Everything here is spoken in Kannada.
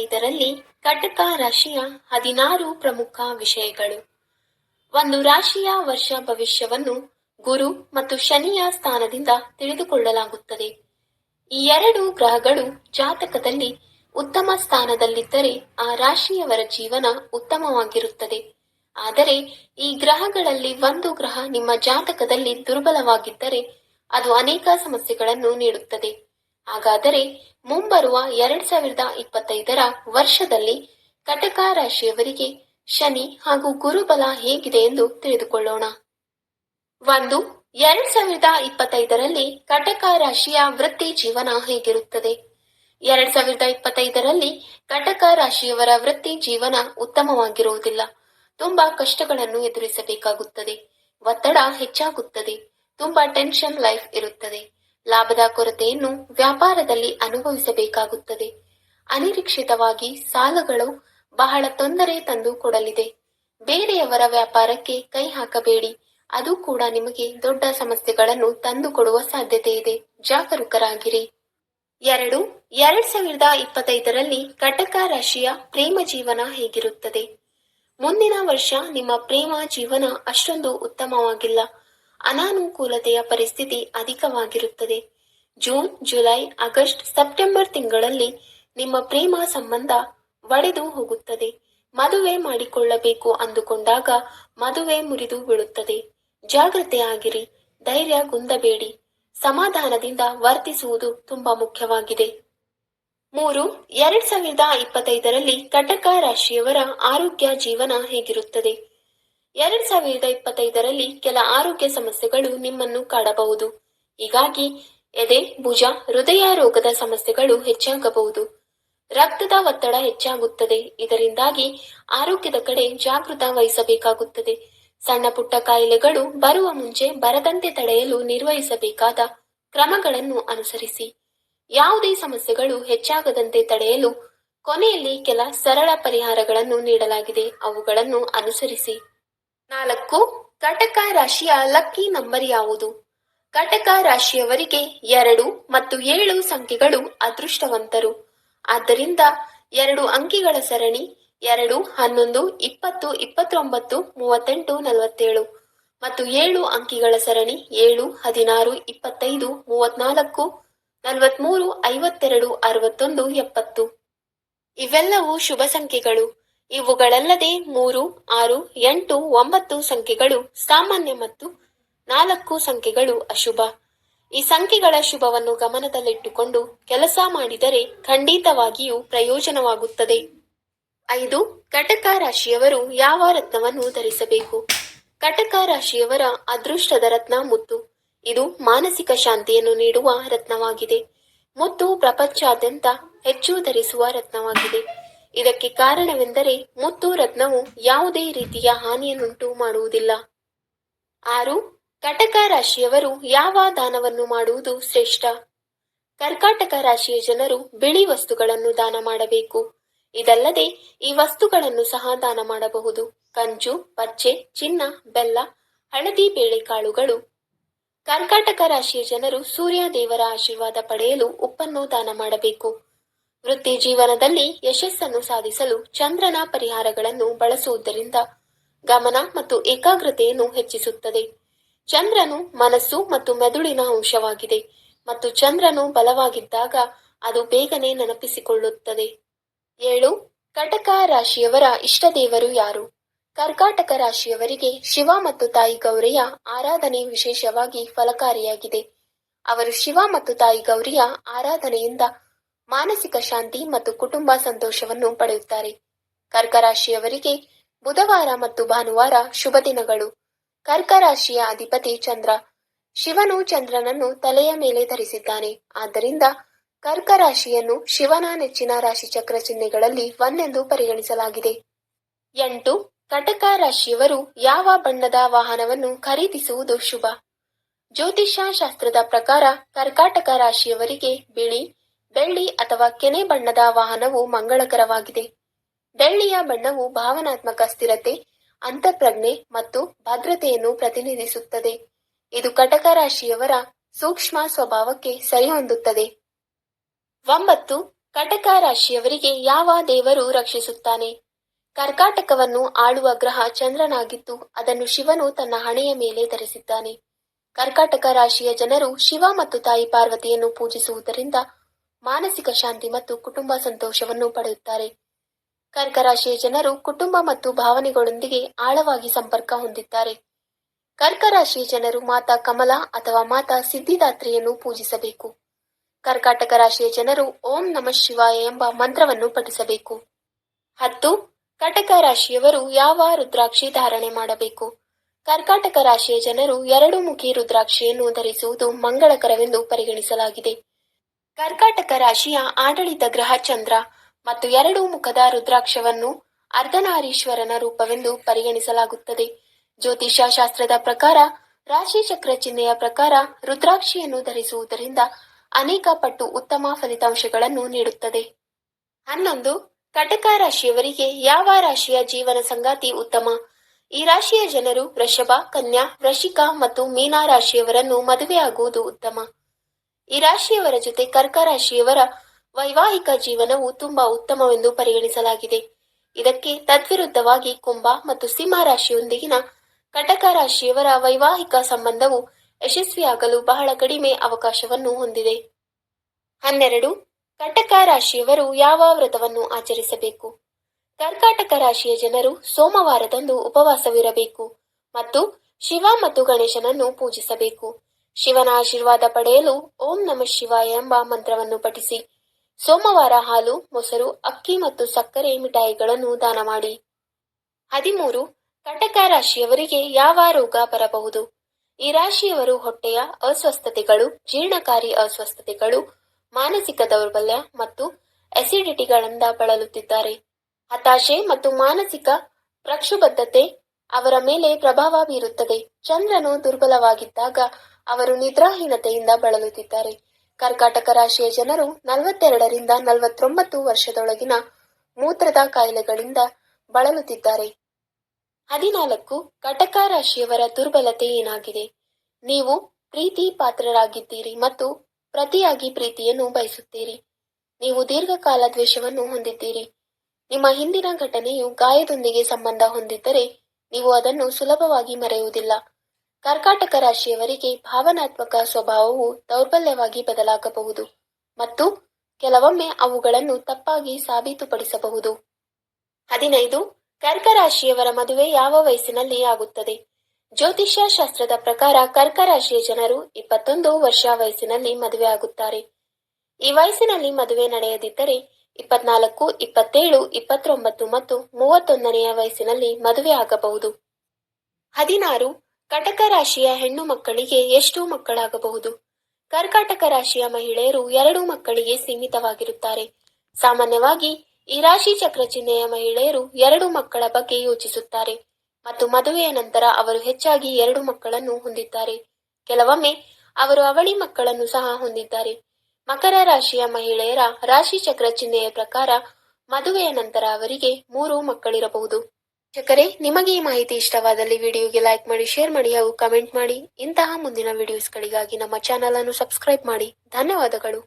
ಇಪ್ಪತ್ತೈದರಲ್ಲಿ ಕಟಕ ರಾಶಿಯ ಹದಿನಾರು ಪ್ರಮುಖ ವಿಷಯಗಳು. ಒಂದು ರಾಶಿಯ ವರ್ಷ ಭವಿಷ್ಯವನ್ನು ಗುರು ಮತ್ತು ಶನಿಯ ಸ್ಥಾನದಿಂದ ತಿಳಿದುಕೊಳ್ಳಲಾಗುತ್ತದೆ. ಈ ಎರಡು ಗ್ರಹಗಳು ಜಾತಕದಲ್ಲಿ ಉತ್ತಮ ಸ್ಥಾನದಲ್ಲಿದ್ದರೆ ಆ ರಾಶಿಯವರ ಜೀವನ ಉತ್ತಮವಾಗಿರುತ್ತದೆ. ಆದರೆ ಈ ಗ್ರಹಗಳಲ್ಲಿ ಒಂದು ಗ್ರಹ ನಿಮ್ಮ ಜಾತಕದಲ್ಲಿ ದುರ್ಬಲವಾಗಿದ್ದರೆ ಅದು ಅನೇಕ ಸಮಸ್ಯೆಗಳನ್ನು ನೀಡುತ್ತದೆ. ಹಾಗಾದರೆ ಮುಂಬರುವ ಎರಡ್ ಸಾವಿರದ ಇಪ್ಪತ್ತೈದರ ವರ್ಷದಲ್ಲಿ ಕಟಕ ರಾಶಿಯವರಿಗೆ ಶನಿ ಹಾಗೂ ಗುರುಬಲ ಹೇಗಿದೆ ಎಂದು ತಿಳಿದುಕೊಳ್ಳೋಣ. ಒಂದು, ಎರಡ್ ಸಾವಿರದ ಇಪ್ಪತ್ತೈದರಲ್ಲಿ ಕಟಕ ರಾಶಿಯ ವೃತ್ತಿ ಜೀವನ ಹೇಗಿರುತ್ತದೆ? ಎರಡ್ ಸಾವಿರದ ಇಪ್ಪತ್ತೈದರಲ್ಲಿ ಕಟಕ ರಾಶಿಯವರ ವೃತ್ತಿ ಜೀವನ ಉತ್ತಮವಾಗಿರುವುದಿಲ್ಲ. ತುಂಬಾ ಕಷ್ಟಗಳನ್ನು ಎದುರಿಸಬೇಕಾಗುತ್ತದೆ. ಒತ್ತಡ ಹೆಚ್ಚಾಗುತ್ತದೆ. ತುಂಬಾ ಟೆನ್ಷನ್ ಲೈಫ್ ಇರುತ್ತದೆ. ಲಾಭದ ಕೊರತೆಯನ್ನು ವ್ಯಾಪಾರದಲ್ಲಿ ಅನುಭವಿಸಬೇಕಾಗುತ್ತದೆ. ಅನಿರೀಕ್ಷಿತವಾಗಿ ಸಾಲಗಳು ಬಹಳ ತೊಂದರೆ ತಂದು ಕೊಡಲಿದೆ. ಬೇರೆಯವರ ವ್ಯಾಪಾರಕ್ಕೆ ಕೈ ಹಾಕಬೇಡಿ. ಅದು ಕೂಡ ನಿಮಗೆ ದೊಡ್ಡ ಸಮಸ್ಯೆಗಳನ್ನು ತಂದುಕೊಡುವ ಸಾಧ್ಯತೆ ಇದೆ. ಜಾಗರೂಕರಾಗಿರಿ. ಎರಡು, ಎರಡ್ ಸಾವಿರದ ಇಪ್ಪತ್ತೈದರಲ್ಲಿ ಕಟಕ ರಾಶಿಯ ಪ್ರೇಮ ಜೀವನ ಹೇಗಿರುತ್ತದೆ? ಮುಂದಿನ ವರ್ಷ ನಿಮ್ಮ ಪ್ರೇಮ ಜೀವನ ಅಷ್ಟೊಂದು ಉತ್ತಮವಾಗಿಲ್ಲ. ಅನಾನುಕೂಲತೆಯ ಪರಿಸ್ಥಿತಿ ಅಧಿಕವಾಗಿರುತ್ತದೆ. ಜೂನ್, ಜುಲೈ, ಆಗಸ್ಟ್, ಸೆಪ್ಟೆಂಬರ್ ತಿಂಗಳಲ್ಲಿ ನಿಮ್ಮ ಪ್ರೇಮ ಸಂಬಂಧ ಒಡೆದು ಹೋಗುತ್ತದೆ. ಮದುವೆ ಮಾಡಿಕೊಳ್ಳಬೇಕು ಅಂದುಕೊಂಡಾಗ ಮದುವೆ ಮುರಿದು ಬೀಳುತ್ತದೆ. ಜಾಗ್ರತೆಯಾಗಿರಿ ಧೈರ್ಯ ಗುಂದಬೇಡಿ. ಸಮಾಧಾನದಿಂದ ವರ್ತಿಸುವುದು ತುಂಬಾ ಮುಖ್ಯವಾಗಿದೆ. ಮೂರು, ಎರಡ್ ಸಾವಿರದ ಇಪ್ಪತ್ತೈದರಲ್ಲಿ ಕಟಕ ರಾಶಿಯವರ ಆರೋಗ್ಯ ಜೀವನ ಹೇಗಿರುತ್ತದೆ? ಎರಡ್ ಸಾವಿರದ ಇಪ್ಪತ್ತೈದರಲ್ಲಿ ಕೆಲ ಆರೋಗ್ಯ ಸಮಸ್ಯೆಗಳು ನಿಮ್ಮನ್ನು ಕಾಡಬಹುದು. ಹೀಗಾಗಿ ಎದೆ, ಭುಜ, ಹೃದಯ ರೋಗದ ಸಮಸ್ಯೆಗಳು ಹೆಚ್ಚಾಗಬಹುದು. ರಕ್ತದ ಒತ್ತಡ ಹೆಚ್ಚಾಗುತ್ತದೆ. ಇದರಿಂದಾಗಿ ಆರೋಗ್ಯದ ಕಡೆ ಜಾಗೃತ ವಹಿಸಬೇಕಾಗುತ್ತದೆ. ಸಣ್ಣ ಪುಟ್ಟ ಕಾಯಿಲೆಗಳು ಬರುವ ಮುಂಚೆ ಬರದಂತೆ ತಡೆಯಲು ನಿರ್ವಹಿಸಬೇಕಾದ ಕ್ರಮಗಳನ್ನು ಅನುಸರಿಸಿ. ಯಾವುದೇ ಸಮಸ್ಯೆಗಳು ಹೆಚ್ಚಾಗದಂತೆ ತಡೆಯಲು ಕೊನೆಯಲ್ಲಿ ಕೆಲ ಸರಳ ಪರಿಹಾರಗಳನ್ನು ನೀಡಲಾಗಿದೆ. ಅವುಗಳನ್ನು ಅನುಸರಿಸಿ. ನಾಲ್ಕು, ಘಟಕ ರಾಶಿಯ ಲಕ್ಕಿ ನಂಬರ್ ಯಾವುದು? ಘಟಕ ರಾಶಿಯವರಿಗೆ ಎರಡು ಮತ್ತು ಏಳು ಸಂಖ್ಯೆಗಳು ಅದೃಷ್ಟವಂತರು. ಆದ್ದರಿಂದ ಎರಡು ಅಂಕಿಗಳ ಸರಣಿ, ಎರಡು, ಹನ್ನೊಂದು, ಇಪ್ಪತ್ತು, ಇಪ್ಪತ್ತೊಂಬತ್ತು, ಮೂವತ್ತೆಂಟು, ನಲವತ್ತೇಳು ಮತ್ತು ಏಳು ಅಂಕಿಗಳ ಸರಣಿ, ಏಳು, ಹದಿನಾರು, ಇಪ್ಪತ್ತೈದು, ಮೂವತ್ನಾಲ್ಕು, ನಲವತ್ಮೂರು, ಐವತ್ತೆರಡು, ಅರವತ್ತೊಂದು, ಎಪ್ಪತ್ತು. ಇವೆಲ್ಲವೂ ಶುಭ ಸಂಖ್ಯೆಗಳು. ಇವುಗಳಲ್ಲದೆ ಮೂರು, ಆರು, ಎಂಟು, ಒಂಬತ್ತು ಸಂಖ್ಯೆಗಳು ಸಾಮಾನ್ಯ ಮತ್ತು ನಾಲ್ಕು ಸಂಖ್ಯೆಗಳು ಅಶುಭ. ಈ ಸಂಖ್ಯೆಗಳ ಶುಭವನ್ನು ಗಮನದಲ್ಲಿಟ್ಟುಕೊಂಡು ಕೆಲಸ ಮಾಡಿದರೆ ಖಂಡಿತವಾಗಿಯೂ ಪ್ರಯೋಜನವಾಗುತ್ತದೆ. ಐದು, ಕಟಕ ರಾಶಿಯವರು ಯಾವ ರತ್ನವನ್ನು ಧರಿಸಬೇಕು? ಕಟಕ ರಾಶಿಯವರ ಅದೃಷ್ಟದ ರತ್ನ ಮುತ್ತು. ಇದು ಮಾನಸಿಕ ಶಾಂತಿಯನ್ನು ನೀಡುವ ರತ್ನವಾಗಿದೆ. ಮುತ್ತು ಪ್ರಪಂಚಾದ್ಯಂತ ಹೆಚ್ಚು ಧರಿಸುವ ರತ್ನವಾಗಿದೆ. ಇದಕ್ಕೆ ಕಾರಣವೆಂದರೆ ಮುತ್ತು ರತ್ನವು ಯಾವುದೇ ರೀತಿಯ ಹಾನಿಯನ್ನುಂಟು ಮಾಡುವುದಿಲ್ಲ. ಆರು, ಕಟಕ ರಾಶಿಯವರು ಯಾವ ದಾನವನ್ನು ಮಾಡುವುದು ಶ್ರೇಷ್ಠ? ಕರ್ಕಾಟಕ ರಾಶಿಯ ಜನರು ಬಿಳಿ ವಸ್ತುಗಳನ್ನು ದಾನ ಮಾಡಬೇಕು. ಇದಲ್ಲದೆ ಈ ವಸ್ತುಗಳನ್ನು ಸಹ ದಾನ ಮಾಡಬಹುದು. ಕಂಜು, ಪಚ್ಚೆ, ಚಿನ್ನ, ಬೆಲ್ಲ, ಹಳದಿ ಬೇಳೆಕಾಳುಗಳು. ಕರ್ಕಾಟಕ ರಾಶಿಯ ಜನರು ಸೂರ್ಯ ದೇವರ ಆಶೀರ್ವಾದ ಪಡೆಯಲು ಉಪ್ಪನ್ನು ದಾನ ಮಾಡಬೇಕು. ವೃತ್ತಿ ಜೀವನದಲ್ಲಿ ಯಶಸ್ಸನ್ನು ಸಾಧಿಸಲು ಚಂದ್ರನ ಪರಿಹಾರಗಳನ್ನು ಬಳಸುವುದರಿಂದ ಗಮನ ಮತ್ತು ಏಕಾಗ್ರತೆಯನ್ನು ಹೆಚ್ಚಿಸುತ್ತದೆ. ಚಂದ್ರನು ಮನಸ್ಸು ಮತ್ತು ಮೆದುಳಿನ ಅಂಶವಾಗಿದೆ ಮತ್ತು ಚಂದ್ರನು ಬಲವಾಗಿದ್ದಾಗ ಅದು ಬೇಗನೆ ನೆನಪಿಸಿಕೊಳ್ಳುತ್ತದೆ. ಏಳು, ಕಟಕ ರಾಶಿಯವರ ಇಷ್ಟ ದೇವರು ಯಾರು? ಕರ್ಕಾಟಕ ರಾಶಿಯವರಿಗೆ ಶಿವ ಮತ್ತು ತಾಯಿ ಗೌರಿಯ ಆರಾಧನೆ ವಿಶೇಷವಾಗಿ ಫಲಕಾರಿಯಾಗಿದೆ. ಅವರು ಶಿವ ಮತ್ತು ತಾಯಿ ಗೌರಿಯ ಆರಾಧನೆಯಿಂದ ಮಾನಸಿಕ ಶಾಂತಿ ಮತ್ತು ಕುಟುಂಬ ಸಂತೋಷವನ್ನು ಪಡೆಯುತ್ತಾರೆ. ಕರ್ಕ ರಾಶಿಯವರಿಗೆ ಬುಧವಾರ ಮತ್ತು ಭಾನುವಾರ ಶುಭ ದಿನಗಳು. ಕರ್ಕ ರಾಶಿಯ ಅಧಿಪತಿ ಚಂದ್ರ. ಶಿವನು ಚಂದ್ರನನ್ನು ತಲೆಯ ಮೇಲೆ ಧರಿಸಿದ್ದಾನೆ. ಆದ್ದರಿಂದ ಕರ್ಕ ರಾಶಿಯನ್ನು ಶಿವನ ನೆಚ್ಚಿನ ರಾಶಿಚಕ್ರ ಚಿಹ್ನೆಗಳಲ್ಲಿ ಒಂದೆಂದು ಪರಿಗಣಿಸಲಾಗಿದೆ. ಎಂಟು, ಕಟಕ ರಾಶಿಯವರು ಯಾವ ಬಣ್ಣದ ವಾಹನವನ್ನು ಖರೀದಿಸುವುದು ಶುಭ? ಜ್ಯೋತಿಷ್ಯ ಶಾಸ್ತ್ರದ ಪ್ರಕಾರ ಕರ್ಕಾಟಕ ರಾಶಿಯವರಿಗೆ ಬಿಳಿ ಬೆಳ್ಳಿ ಅಥವಾ ಕೆನೆ ಬಣ್ಣದ ವಾಹನವು ಮಂಗಳಕರವಾಗಿದೆ. ಬೆಳ್ಳಿಯ ಬಣ್ಣವು ಭಾವನಾತ್ಮಕ ಸ್ಥಿರತೆ, ಅಂತಃಪ್ರಜ್ಞೆ ಮತ್ತು ಭದ್ರತೆಯನ್ನು ಪ್ರತಿನಿಧಿಸುತ್ತದೆ. ಇದು ಕಟಕ ರಾಶಿಯವರ ಸೂಕ್ಷ್ಮ ಸ್ವಭಾವಕ್ಕೆ ಸರಿಹೊಂದುತ್ತದೆ. ಒಂಬತ್ತು, ಕಟಕ ರಾಶಿಯವರಿಗೆ ಯಾವ ದೇವರು ರಕ್ಷಿಸುತ್ತಾನೆ? ಕರ್ಕಾಟಕವನ್ನು ಆಳುವ ಗ್ರಹ ಚಂದ್ರನಾಗಿದ್ದು, ಅದನ್ನು ಶಿವನು ತನ್ನ ಹಣೆಯ ಮೇಲೆ ಧರಿಸಿದ್ದಾನೆ. ಕರ್ಕಾಟಕ ರಾಶಿಯ ಜನರು ಶಿವ ಮತ್ತು ತಾಯಿ ಪಾರ್ವತಿಯನ್ನು ಪೂಜಿಸುವುದರಿಂದ ಮಾನಸಿಕ ಶಾಂತಿ ಮತ್ತು ಕುಟುಂಬ ಸಂತೋಷವನ್ನು ಪಡೆಯುತ್ತಾರೆ. ಕರ್ಕ ರಾಶಿಯ ಜನರು ಕುಟುಂಬ ಮತ್ತು ಭಾವನೆಗಳೊಂದಿಗೆ ಆಳವಾಗಿ ಸಂಪರ್ಕ ಹೊಂದಿದ್ದಾರೆ. ಕರ್ಕ ರಾಶಿಯ ಜನರು ಮಾತಾ ಕಮಲ ಅಥವಾ ಮಾತಾ ಸಿದ್ಧಿದಾತ್ರಿಯನ್ನು ಪೂಜಿಸಬೇಕು. ಕರ್ಕಾಟಕ ರಾಶಿಯ ಜನರು ಓಂ ನಮಃ ಶಿವಾಯ ಎಂಬ ಮಂತ್ರವನ್ನು ಪಠಿಸಬೇಕು. ಹತ್ತು, ಕಟಕ ರಾಶಿಯವರು ಯಾವ ರುದ್ರಾಕ್ಷಿ ಧಾರಣೆ ಮಾಡಬೇಕು? ಕರ್ಕಾಟಕ ರಾಶಿಯ ಜನರು ಎರಡು ಮುಖಿ ರುದ್ರಾಕ್ಷಿಯನ್ನು ಧರಿಸುವುದು ಮಂಗಳಕರವೆಂದು ಪರಿಗಣಿಸಲಾಗಿದೆ. ಕರ್ಕಾಟಕ ರಾಶಿಯ ಆಡಳಿತ ಗ್ರಹ ಚಂದ್ರ ಮತ್ತು ಎರಡು ಮುಖದ ರುದ್ರಾಕ್ಷವನ್ನು ಅರ್ಧನಾರೀಶ್ವರನ ರೂಪವೆಂದು ಪರಿಗಣಿಸಲಾಗುತ್ತದೆ. ಜ್ಯೋತಿಷ್ಯ ಶಾಸ್ತ್ರದ ಪ್ರಕಾರ ರಾಶಿ ಚಕ್ರ ಚಿಹ್ನೆಯ ಪ್ರಕಾರ ರುದ್ರಾಕ್ಷಿಯನ್ನು ಧರಿಸುವುದರಿಂದ ಅನೇಕ ಪಟ್ಟು ಉತ್ತಮ ಫಲಿತಾಂಶಗಳನ್ನು ನೀಡುತ್ತದೆ. ಹನ್ನೊಂದು, ಕಟಕ ರಾಶಿಯವರಿಗೆ ಯಾವ ರಾಶಿಯ ಜೀವನ ಸಂಗಾತಿ ಉತ್ತಮ? ಈ ರಾಶಿಯ ಜನರು ವೃಷಭ, ಕನ್ಯಾ ವೃಷಿಕ ಮತ್ತು ಮೀನಾ ರಾಶಿಯವರನ್ನು ಮದುವೆಯಾಗುವುದು ಉತ್ತಮ. ಈ ರಾಶಿಯವರ ಜೊತೆ ಕರ್ಕ ರಾಶಿಯವರ ವೈವಾಹಿಕ ಜೀವನವು ತುಂಬಾ ಉತ್ತಮವೆಂದು ಪರಿಗಣಿಸಲಾಗಿದೆ. ಇದಕ್ಕೆ ತದ್ವಿರುದ್ಧವಾಗಿ ಕುಂಭ ಮತ್ತು ಸಿಂಹ ರಾಶಿಯೊಂದಿಗಿನ ಕಟಕ ರಾಶಿಯವರ ವೈವಾಹಿಕ ಸಂಬಂಧವು ಯಶಸ್ವಿಯಾಗಲು ಬಹಳ ಕಡಿಮೆ ಅವಕಾಶವನ್ನು ಹೊಂದಿದೆ. ಹನ್ನೆರಡು, ಕಟಕ ರಾಶಿಯವರು ಯಾವ ವ್ರತವನ್ನು ಆಚರಿಸಬೇಕು? ಕರ್ಕಾಟಕ ರಾಶಿಯ ಜನರು ಸೋಮವಾರದಂದು ಉಪವಾಸವಿರಬೇಕು ಮತ್ತು ಶಿವ ಮತ್ತು ಗಣೇಶನನ್ನು ಪೂಜಿಸಬೇಕು. ಶಿವನ ಆಶೀರ್ವಾದ ಪಡೆಯಲು ಓಂ ನಮಃ ಶಿವಾಯ ಎಂಬ ಮಂತ್ರವನ್ನು ಪಠಿಸಿ. ಸೋಮವಾರ ಹಾಲು, ಮೊಸರು, ಅಕ್ಕಿ ಮತ್ತು ಸಕ್ಕರೆ ಮಿಠಾಯಿಗಳನ್ನು ದಾನ ಮಾಡಿ. ಹದಿಮೂರು, ಕಟಕ ರಾಶಿಯವರಿಗೆ ಯಾವ ರೋಗ ಬರಬಹುದು? ಈ ರಾಶಿಯವರು ಹೊಟ್ಟೆಯ ಅಸ್ವಸ್ಥತೆಗಳು, ಜೀರ್ಣಕಾರಿ ಅಸ್ವಸ್ಥತೆಗಳು, ಮಾನಸಿಕ ದೌರ್ಬಲ್ಯ ಮತ್ತು ಅಸಿಡಿಟಿಗಳಿಂದ ಬಳಲುತ್ತಿದ್ದಾರೆ. ಹತಾಶೆ ಮತ್ತು ಮಾನಸಿಕ ಪ್ರಕ್ಷುಬದ್ಧತೆ ಅವರ ಮೇಲೆ ಪ್ರಭಾವ ಬೀರುತ್ತದೆ. ಚಂದ್ರನು ದುರ್ಬಲವಾಗಿದ್ದಾಗ ಅವರು ನಿದ್ರಾಹೀನತೆಯಿಂದ ಬಳಲುತ್ತಿದ್ದಾರೆ. ಕರ್ಕಾಟಕ ರಾಶಿಯ ಜನರು ನಲವತ್ತೆರಡರಿಂದ ನಲವತ್ತೊಂಬತ್ತು ವರ್ಷದೊಳಗಿನ ಮೂತ್ರದ ಕಾಯಿಲೆಗಳಿಂದ ಬಳಲುತ್ತಿದ್ದಾರೆ. ಹದಿನಾಲ್ಕು, ಕಟಕ ರಾಶಿಯವರ ದುರ್ಬಲತೆ ಏನಾಗಿದೆ? ನೀವು ಪ್ರೀತಿ ಪಾತ್ರರಾಗಿದ್ದೀರಿ ಮತ್ತು ಪ್ರತಿಯಾಗಿ ಪ್ರೀತಿಯನ್ನು ಬಯಸುತ್ತೀರಿ. ನೀವು ದೀರ್ಘಕಾಲ ದ್ವೇಷವನ್ನು ಹೊಂದಿದ್ದೀರಿ. ನಿಮ್ಮ ಹಿಂದಿನ ಘಟನೆಯು ಗಾಯದೊಂದಿಗೆ ಸಂಬಂಧ ಹೊಂದಿದ್ದರೆ ನೀವು ಅದನ್ನು ಸುಲಭವಾಗಿ ಮರೆಯುವುದಿಲ್ಲ. ಕರ್ಕಾಟಕ ರಾಶಿಯವರಿಗೆ ಭಾವನಾತ್ಮಕ ಸ್ವಭಾವವು ದೌರ್ಬಲ್ಯವಾಗಿ ಬದಲಾಗಬಹುದು ಮತ್ತು ಕೆಲವೊಮ್ಮೆ ಅವುಗಳನ್ನು ತಪ್ಪಾಗಿ ಸಾಬೀತುಪಡಿಸಬಹುದು. ಹದಿನೈದು, ಕರ್ಕ ರಾಶಿಯವರ ಮದುವೆ ಯಾವ ವಯಸ್ಸಿನಲ್ಲಿ ಆಗುತ್ತದೆ? ಜ್ಯೋತಿಷ್ಯ ಶಾಸ್ತ್ರದ ಪ್ರಕಾರ ಕರ್ಕ ರಾಶಿಯ ಜನರು ಇಪ್ಪತ್ತೊಂದು ವರ್ಷ ವಯಸ್ಸಿನಲ್ಲಿ ಮದುವೆ ಆಗುತ್ತಾರೆ. ಈ ವಯಸ್ಸಿನಲ್ಲಿ ಮದುವೆ ನಡೆಯದಿದ್ದರೆ ಇಪ್ಪತ್ನಾಲ್ಕು, ಇಪ್ಪತ್ತೇಳು, ಇಪ್ಪತ್ತೊಂಬತ್ತು ಮತ್ತು ಮೂವತ್ತೊಂದನೆಯ ವಯಸ್ಸಿನಲ್ಲಿ ಮದುವೆ ಆಗಬಹುದು. ಹದಿನಾರು ಕಟಕ ರಾಶಿಯ ಹೆಣ್ಣು ಮಕ್ಕಳಿಗೆ ಎಷ್ಟು ಮಕ್ಕಳಾಗಬಹುದು. ಕರ್ಕಾಟಕ ರಾಶಿಯ ಮಹಿಳೆಯರು ಎರಡು ಮಕ್ಕಳಿಗೆ ಸೀಮಿತವಾಗಿರುತ್ತಾರೆ. ಸಾಮಾನ್ಯವಾಗಿ ಈ ರಾಶಿ ಚಕ್ರ ಚಿಹ್ನೆಯ ಮಹಿಳೆಯರು ಎರಡು ಮಕ್ಕಳ ಬಗ್ಗೆ ಯೋಚಿಸುತ್ತಾರೆ. ಮತ್ತು ಮದುವೆಯ ನಂತರ ಅವರು ಹೆಚ್ಚಾಗಿ ಎರಡು ಮಕ್ಕಳನ್ನು ಹೊಂದಿದ್ದಾರೆ. ಕೆಲವೊಮ್ಮೆ ಅವರು ಅವಳಿ ಮಕ್ಕಳನ್ನು ಸಹ ಹೊಂದಿದ್ದಾರೆ. ಮಕರ ರಾಶಿಯ ಮಹಿಳೆಯರ ರಾಶಿ ಚಕ್ರ ಚಿಹ್ನೆಯ ಪ್ರಕಾರ ಮದುವೆಯ ನಂತರ ಅವರಿಗೆ ಮೂರು ಮಕ್ಕಳಿರಬಹುದು. ಚಕರೆ ನಿಮಗೆ ಈ ಮಾಹಿತಿ ಇಷ್ಟವಾದಲ್ಲಿ ವಿಡಿಯೋಗೆ ಲೈಕ್ ಮಾಡಿ, ಶೇರ್ ಮಾಡಿ ಹಾಗೂ ಕಮೆಂಟ್ ಮಾಡಿ. ಇಂತಹ ಮುಂದಿನ ವಿಡಿಯೋಸ್ಗಳಿಗಾಗಿ ನಮ್ಮ ಚಾನಲ್ ಅನ್ನು ಸಬ್ಸ್ಕ್ರೈಬ್ ಮಾಡಿ. ಧನ್ಯವಾದಗಳು.